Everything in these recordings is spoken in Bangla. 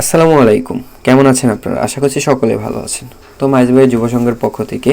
আসসালামু আলাইকুম। কেমন আছেন আপনারা? আশা করছি সকলে ভালো আছেন। তো মাইজবাই যুব সংঘের পক্ষ থেকে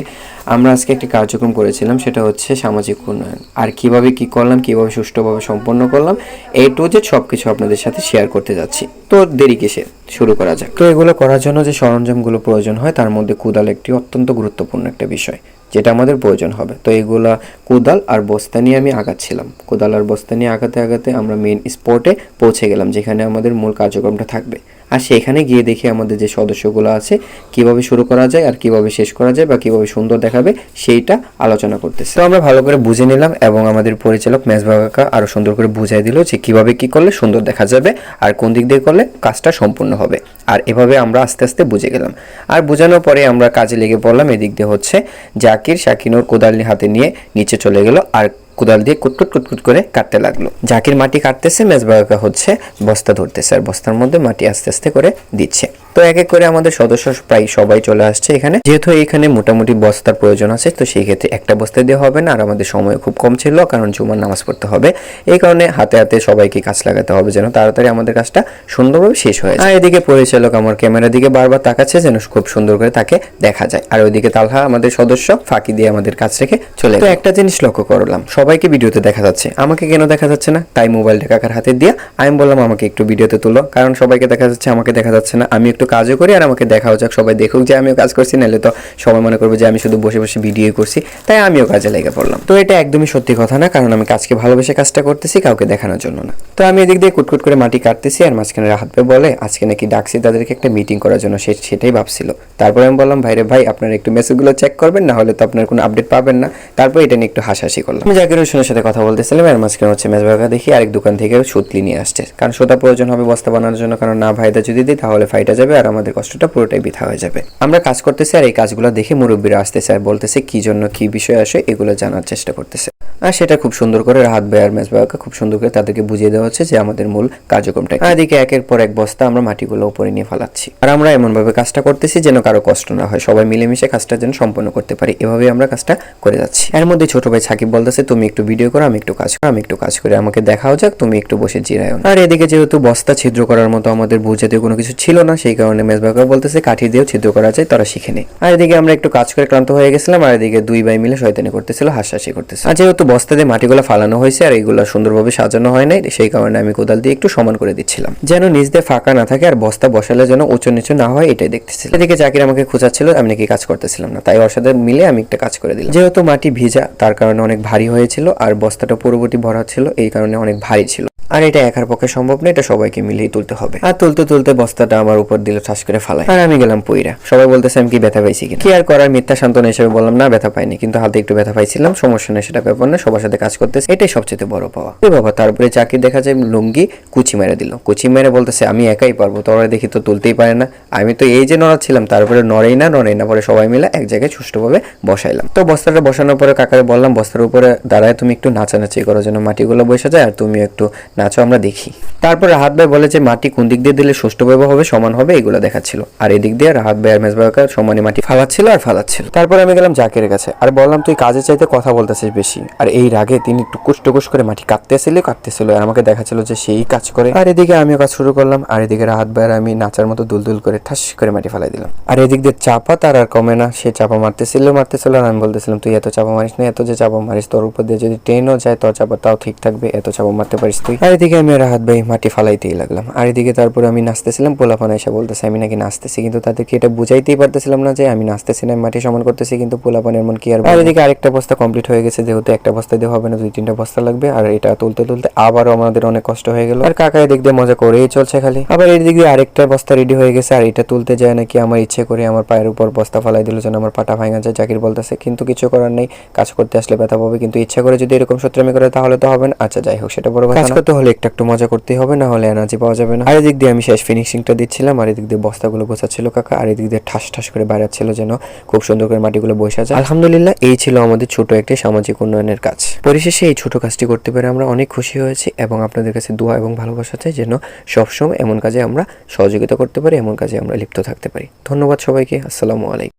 আমরা আজকে একটি কার্যক্রম করেছিলাম, সেটা হচ্ছে সামাজিক উন্নয়ন। আর কীভাবে কি করলাম, কীভাবে সুষ্ঠুভাবে সম্পন্ন করলাম, এই টু যে সব কিছু আপনাদের সাথে শেয়ার করতে যাচ্ছি। তো দেরি কিসে? শুরু করা যাক। তো এগুলো করার জন্য যে সরঞ্জামগুলো প্রয়োজন হয়, তার মধ্যে কুদাল একটি অত্যন্ত গুরুত্বপূর্ণ একটা বিষয়। যেটা আমাদের প্রয়োজন হবে। তো এগুলা কোদাল আর বস্তা নিয়ে আমি আগাচ্ছিলাম। কোদাল আর বস্তা নিয়ে আগাতে আগাতে আমরা মেন স্পটে পৌঁছে গেলাম, যেখানে আমাদের মূল কার্যক্রমটা থাকবে। আর সেখানে গিয়ে দেখি আমাদের যে সদস্যগুলো আছে, কীভাবে শুরু করা যায় আর কীভাবে শেষ করা যায় বা কীভাবে সুন্দর দেখাবে, সেইটা আলোচনা করতেছে। তো আমরা ভালো করে বুঝে নিলাম এবং আমাদের পরিচালক মেজবা কাকা আরও সুন্দর করে বুঝাই দিল যে কীভাবে কি করলে সুন্দর দেখা যাবে আর কোন দিক দিয়ে করলে কাজটা সম্পূর্ণ হবে। আর এভাবে আমরা আস্তে আস্তে বুঝে গেলাম। আর বোঝানোর পরে আমরা কাজে লেগে পড়লাম, এদিক দিয়ে হচ্ছে জাকির, শাকিনুর কোদাল হাতে নিয়ে নিচে চলে গেল আর কোদাল দিয়ে কুটকুট কুটকুট করে কাটতে লাগল। জাকির মাটি কাটতেছে মেজবাগা হচ্ছে বস্তা ধরতেছে আর বস্তার মধ্যে মাটি আস্তে আস্তে করে দিচ্ছে। তো এক এক করে আমাদের সদস্য প্রায় সবাই চলে আসছে এখানে। যেহেতু এখানে মোটামুটি বস্তার প্রয়োজন আছে তো সেই ক্ষেত্রে একটা বস্তা দিয়ে হবে না আর আমাদের সময় খুব কম ছিল কারণ জুমার নামাজ পড়তে হবে। এই কারণে হাতে হাতে সবাইকে কাজ লাগাতে হবে যেন তাড়াতাড়ি আমাদের কাজটা সুন্দরভাবে শেষ হয়ে যায়। এদিকে পরিচালক আমার ক্যামেরার দিকে বারবার তাকাচ্ছে যেন খুব সুন্দর করে তাকে দেখা যায়। আর ওইদিকে তালহা আমাদের সদস্য ফাঁকি দিয়ে আমাদের কাজ রেখে চলে তো একটা জিনিস লক্ষ্য করলাম সবাইকে ভিডিওতে দেখা যাচ্ছে। আমাকে কেন দেখা যাচ্ছে না? তাই মোবাইলটা কাকার হাতে দিয়ে আমি বললাম আমাকে একটু ভিডিওতে তুলো। কারণ সবাইকে দেখা যাচ্ছে আমাকে দেখা যাচ্ছে না আমি একটু কাজও করি আর আমাকে দেখাও যাক, সবাই দেখুক যে আমিও কাজ করছি, নাহলে তো সবাই মনে করবে যে আমি শুধু বসে বসে ভিডিও করছি, তাই আমিও কাজে লেগে পড়লাম। তো এটা একদমই সত্যি কথা না, কারণ আমি কাজকে ভালোবেসে কাজটা করতেছি, কাউকে দেখানোর জন্য না। তো আমি এদিক দিয়ে কুটকুট করে মাটি কাটতেছি আর মাঝখানে রাহাত বলে, আজকে নাকি ডাকছি তাদেরকে একটা মিটিং করার জন্য সে সেটাই ভাবছিল। তারপরে আমি বললাম, ভাইরে ভাই, আপনারা একটু মেসেজগুলো চেক করবেন, না হলে তো আপনার কোনো আপডেট পাবেন না। তারপর এটা নিয়ে একটু হাসাহাসি করলাম। আমি জাকির হোসেনের সাথে কথা বলতেছিলাম আর মাঝখানে হচ্ছে মেজবাগা দেখি আরেক দোকান থেকে সুতলি নিয়ে আসছে। কারণ সোতা প্রয়োজন হবে, বস্তা বানানোর জন্য, কারণ না ভাইদা যদি দিই, তাহলে ফাইটা যাবে। আর আমাদের কষ্টটা পুরোটাই বৃথা হয়ে যাবে। আমরা কাজ করতেছি আর এই কাজগুলো দেখে মুরব্বীরা আসতেছে আর বলতেছে কি জন্য কি বিষয় আসে এগুলো জানার চেষ্টা করতেছে। আর সেটা খুব সুন্দর করে রাহাত ভাই আর মেজবাগাকে খুব সুন্দর করে তাদেরকে বুঝিয়ে দেওয়া হচ্ছে যে আমাদের মূল কার্যক্রমটা। এদিকে একের পর এক বস্তা আমরা মাটিগুলো উপরে নিয়ে ফেলাচ্ছি। আর আমরা এমন ভাবে কাজটা করতেছি যেন কারও কষ্ট না হয়। সবাই মিলেমিশে কাজটা যেন সম্পন্ন করতে পারি। এভাবে আমরা কাজটা করে যাচ্ছি। এর মধ্যে ছোট ভাই সাকিব বলতেছে, তুমি একটু ভিডিও করো, আমি একটু কাজ করো, আমি একটু কাজ করে। আমাকে দেখাও যাক, তুমি একটু বসে জিরায়ও আর এদিকে যেহেতু বস্তা ছিদ্র করার মতো আমাদের বুঝাতে কোনো কিছু ছিল না, সেই কারণে মেজবাগা বলতেছে, কাঠি দিয়েও ছিদ্র করা যায়, তারা শিখে নেই আর এদিকে আমরা একটু কাজ করে ক্লান্ত হয়ে গেছিলাম, আর এদিকে দুই ভাই মিলে শয়তানি করতেছিল, হাসাহাসি করতেছে আর যেহেতু বস্তা দিয়ে মাটিগুলো ফালানো হয়েছে আর এইগুলো সুন্দরভাবে সাজানো হয় নাই, সেই কারণে আমি কোদাল দিয়ে একটু সমান করে দিচ্ছিলাম। যেন নিচ দিয়ে ফাঁকা না থাকে আর বস্তা বসালে যেন উঁচু নিচু না হয়, এটাই দেখতেছিলাম। এদিকে চাকির আমাকে খোঁজাচ্ছিল আমি নাকি কাজ করতেছিলাম না। তাই সাথে মিলে আমি একটা কাজ করে দিলাম। যেহেতু মাটি ভিজা, তার কারণে অনেক ভারী হয়েছিল আর বস্তাটা পূর্ববর্তী ভরা ছিল, এই কারণে অনেক ভারী ছিল। আর এটা একার পক্ষে সম্ভব না, এটা সবাইকে মিলেই তুলতে হবে। আর তুলতে তুলতে বস্তাটা আমার উপর দিল ঠাস করে ফালাই আর আমি গেলাম পইরা। সবাই বলতেছে, আমি কি ব্যথা পাইছি কি আর করার, মিথ্যা সান্ত্বনা হিসেবে বললাম, না, ব্যথা পাইনি, কিন্তু হাতে একটু ব্যথা পাইছিলাম, সমস্যা নেই, সেটা ব্যাপার না, সবার সাথে কাজ করতেছে। এটাই সবচেয়ে বড় পাওয়া। এ বাবা, তারপরে চাকরি দেখা যায়, লুঙ্গি কুচি মেরে দিল। কুচি মেরে বলতেছে, আমি একাই পারব, তোরা দেখি তো তুলতেই পারে না। আমি তো এই যে নড়াচ্ছিলাম, তারপরে নড়েই না নড়েই না, পরে সবাই মিলে এক জায়গায় সুষ্ঠুভাবে বসাইলাম। তো বস্তাটা বসানোর পরে কাকারে বললাম, বস্তার উপরে দাঁড়ায়, তুমি একটু নাচানাচি করো, যেন মাটিগুলো বসে যায়, আর তুমি একটু নাচো আমরা দেখি। তারপর রাহাত ভাই বলে যে, মাটি কোন দিক দিয়ে দিলে সুষ্ঠুভাবে হবে, সমান হবে, এগুলো দেখাচ্ছিল। আর এদিক দিয়ে রাহাত ভাই আর মেজবাকার সমানে মাটি ফালাচ্ছিল আর ফালাচ্ছিল। তারপর আমি গেলাম জাকের কাছে। আর বললাম, তুই কাজে চাইতে কথা বলতেছিস বেশি। আর এই রাগে তিনি টুকুস টুকুস করে মাটি কাটতেছিল কাটতেছিল আর আমাকে দেখাচ্ছিল যে সেই কাজ করে। আর এদিকে আমিও কাজ শুরু করলাম। আর এদিকে রাহাত ভাই আর আমি নাচার মতো দুলদুল করে ঠাস করে মাটি ফালাই দিলাম। আর এদিক দিয়ে চাপা তার আর কমে না। সে চাপা মারতেছিল মারতেছিল আর আমি বলতেছিলাম, তুই এত চাপা মারিস না, এত যে চাপা মারিস, তোর উপর দিয়ে যদি ট্রেনও যায়, তোর চাপা তাও ঠিক থাকবে, এত চাপা মারতে পারিস তুই। আর এদিকে আমি আর হাত ভাই মাটি ফালাইতেই লাগলাম। আর এদিকে তারপরে আমি নাচতেছিলাম পোলাপান এসে বলতেছে আমি নাকি নাচতেছি। কিন্তু তাদেরকে এটা বুঝাইতেই পারতেছিলাম না যে আমি নাচতেছি না মাটি সমান করতেছি কিন্তু পোলাপান এমন কি আর আর এদিকে আরেকটা বস্তা কমপ্লিট হয়ে গেছে যেহেতু একটা বস্তা দিয়ে হবে না দুই তিনটা বস্তা লাগবে। আর এটা তুলতে তুলতে আবারও আমাদের অনেক কষ্ট হয়ে গেল। আর কাকা এদিক দিয়ে মজা করেই চলছে খালি। আবার এই দিক দিয়ে আরেকটা বস্তা রেডি হয়ে গেছে আর এটা তুলতে যায় নাকি আমার ইচ্ছে করে আমার পায়ের উপর বস্তা ফালাই দিল যেন আমার পাটা ভাঙা যায় জাকির বলতেছে কিন্তু কিছু করার নেই কাজ করতে আসলে ব্যথা পাবে কিন্তু ইচ্ছা করে যদি এরকম সূত্রামি করে তাহলে তো হবে না। আচ্ছা যাই হোক সেটা বড় কথা কাজ করতে হলে একটু একটু মজা করতেই হবে, না হলে এনার্জি পাওয়া যাবে না। আর এদিক দিয়ে আমি শেষ ফিনিশিংটা দিচ্ছিলাম, আর এদিক দিয়ে বস্তাগুলো গোছাচ্ছিল কাকা, আর এদিক দিয়ে ঠাস ঠাস করে বেড়াচ্ছিল যেন খুব সুন্দর করে মাটিগুলো বসে আছে। আলহামদুলিল্লাহ, এই ছিল আমাদের ছোট একটি সামাজিক উন্নয়নের কাজ। পরিশেষে এই ছোট কাজটি করতে পেরে আমরা অনেক খুশি হয়েছি এবং আপনাদের কাছে দোয়া এবং ভালোবাসা চাই যেন সবসময় এমন কাজে আমরা সহযোগিতা করতে পারি, এমন কাজে আমরা লিপ্ত থাকতে পারি। ধন্যবাদ সবাইকে, আসসালামু আলাইকুম।